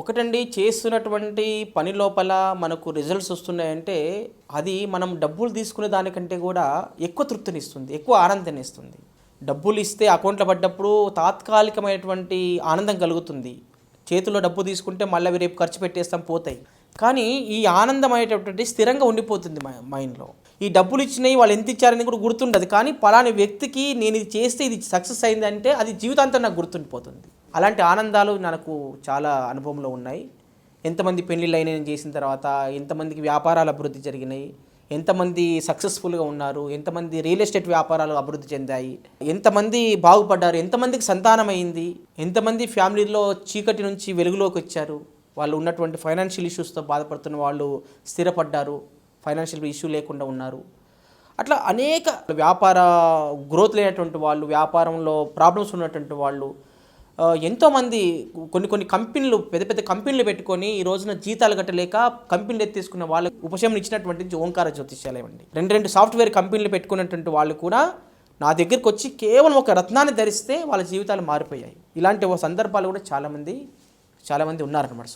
ఒకటండి చేస్తున్నటువంటి పని లోపల మనకు రిజల్ట్స్ వస్తున్నాయంటే అది మనం డబ్బులు తీసుకునే దానికంటే కూడా ఎక్కువ తృప్తినిస్తుంది ఎక్కువ ఆనందాన్ని ఇస్తుంది డబ్బులు ఇస్తే అకౌంట్లో పడ్డప్పుడు తాత్కాలికమైనటువంటి ఆనందం కలుగుతుంది. చేతిలో డబ్బు తీసుకుంటే మళ్ళీ అవి రేపు ఖర్చు పెట్టేస్తాం పోతాయి. కానీ ఈ ఆనందం అనేటటువంటి స్థిరంగా ఉండిపోతుంది మా మైండ్లో ఈ డబ్బులు ఇచ్చినవి వాళ్ళు ఎంత ఇచ్చారని కూడా గుర్తుండదు. కానీ పలాని వ్యక్తికి నేను ఇది చేస్తే ఇది సక్సెస్ అయిందంటే అది జీవితాంతం నాకు గుర్తుండిపోతుంది. అలాంటి ఆనందాలు నాకు చాలా అనుభవంలో ఉన్నాయి. ఎంతమంది పెళ్ళిళ్ళు అయినాయి నేను చేసిన తర్వాత ఎంతమందికి వ్యాపారాలు అభివృద్ధి జరిగినాయి ఎంతమంది సక్సెస్ఫుల్గా ఉన్నారు ఎంతమంది రియల్ ఎస్టేట్ వ్యాపారాలు అభివృద్ధి చెందాయి ఎంతమంది బాగుపడ్డారు ఎంతమందికి సంతానం అయింది ఎంతమంది ఫ్యామిలీలో చీకటి నుంచి వెలుగులోకి వచ్చారు వాళ్ళు ఉన్నటువంటి ఫైనాన్షియల్ ఇష్యూస్తో బాధపడుతున్న వాళ్ళు స్థిరపడ్డారు ఫైనాన్షియల్ ఇష్యూ లేకుండా ఉన్నారు. అట్లా అనేక వ్యాపార గ్రోత్ లేనటువంటి వాళ్ళు వ్యాపారంలో ప్రాబ్లమ్స్ ఉన్నటువంటి వాళ్ళు ఎంతోమంది కొన్ని కొన్ని కంపెనీలు పెద్ద పెద్ద కంపెనీలు పెట్టుకొని ఈ రోజున జీతాలు కట్టలేక కంపెనీలు ఎత్తేసుకున్న వాళ్ళకి ఉపశమనం ఇచ్చినటువంటి ఓంకార జ్యోతిష్యాలయం అండి. రెండు రెండు సాఫ్ట్వేర్ కంపెనీలు పెట్టుకున్నటువంటి వాళ్ళు కూడా నా దగ్గరికి వచ్చి కేవలం ఒక రత్నాన్ని ధరిస్తే వాళ్ళ జీవితాలు మారిపోయాయి. ఇలాంటి ఓ సందర్భాలు కూడా చాలామంది చాలామంది ఉన్నారన్నమాట.